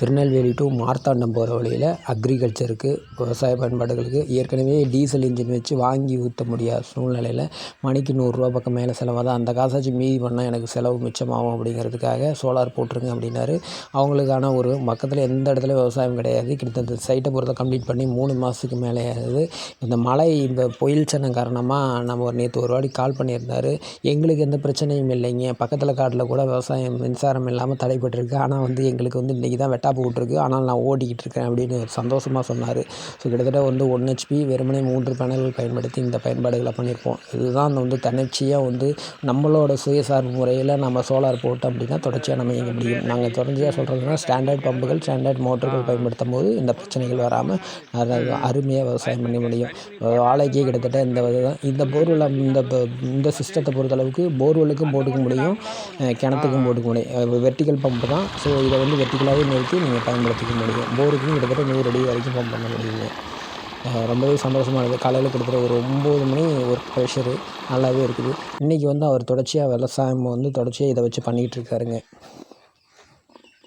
Tirunelveli to Marthandam போகிற வழியில் அக்ரிகல்ச்சருக்கு விவசாய பயன்பாடுகளுக்கு ஏற்கனவே டீசல் இன்ஜின் வச்சு வாங்கி ஊற்ற முடியாத சூழ்நிலையில் மணிக்கு நூறுரூவா பக்கம் மேலே செலவாகுது அந்த காசாச்சும் மீதி பண்ணால் எனக்கு செலவு மிச்சமாகும் அப்படிங்கிறதுக்காக சோலார் போட்டிருங்க அப்படின்னாரு. அவங்களுக்கான ஒரு பக்கத்தில் எந்த இடத்துல விவசாயம் கிடையாது. கிட்டத்தட்ட சைட்டை பொறுத்த கம்ப்ளீட் பண்ணி மூணு மாதத்துக்கு மேலே ஆகுது இந்த மழை இந்த புயல் சனம் காரணமாக நம்ம ஒரு நேற்று ஒரு வாட்டி கால் பண்ணியிருந்தார். எங்களுக்கு எந்த பிரச்சனையும் இல்லைங்க. பக்கத்தில் காட்டில் கூட விவசாயம் மின்சாரம் இல்லாமல் தடைப்பட்டிருக்கு ஆனால் வந்து எங்களுக்கு வந்து இன்றைக்கி தான் வெட்டாப்பு விட்ருக்கு ஆனால் நான் ஓட்டிக்கிட்டு இருக்கேன் அப்படின்னு சந்தோஷமாக சொன்னார். ஸோ கிட்டத்தட்ட வந்து ஒன் ஹெச்பி வெறுமனே மூன்று பேனல்கள் பயன்படுத்தி இந்த பயன்பாடுகளை பண்ணியிருப்போம். இதுதான் வந்து தன்னிச்சையாக வந்து நம்மளோட சுயசார்பு முறையில் நம்ம சோலார் போட்டோம் அப்படின்னா தொடர்ச்சியாக நம்ம இயங்க முடியும். நாங்கள் தொடர்ச்சியாக சொல்கிறதுனா ஸ்டாண்டர்ட் பம்புகள் ஸ்டாண்டர்ட் மோட்டர்கள் பயன்படுத்தும் போது இந்த பிரச்சனைகள் வராமல் அருமையாக விவசாயம் பண்ண முடியும். வாழைக்கே கிட்டத்தட்ட இந்த இதுதான். இந்த போர்வெல் இந்த இந்த சிஸ்டத்தை பொறுத்தளவுக்கு போர்வெலுக்கும் போட்டுக்க முடியும். கிணத்துக்கும் போட்டுக்க முடியும். வெர்டிக்கல் பம்பு தான். ஸோ இதை வந்து வெர்டிக்கலாகவே நிறுத்தி நீங்கள் பயன்படுத்திக்க முடியும். போருக்கும் கிட்டத்தட்ட நூறு அடி வரைக்கும் பம்ப் பண்ண முடியுங்க ரொம்பவே சந்தோஷமாக இருக்குது காலையில் கிட்டத்தட்ட ஒரு ஒம்பது மணி ஒரு ப்ரெஷரு நல்லாவே இருக்குது. இன்றைக்கி வந்து அவர் தொடர்ச்சியாக விவசாயம் வந்து தொடர்ச்சியாக இதை வச்சு பண்ணிக்கிட்டு இருக்காருங்க.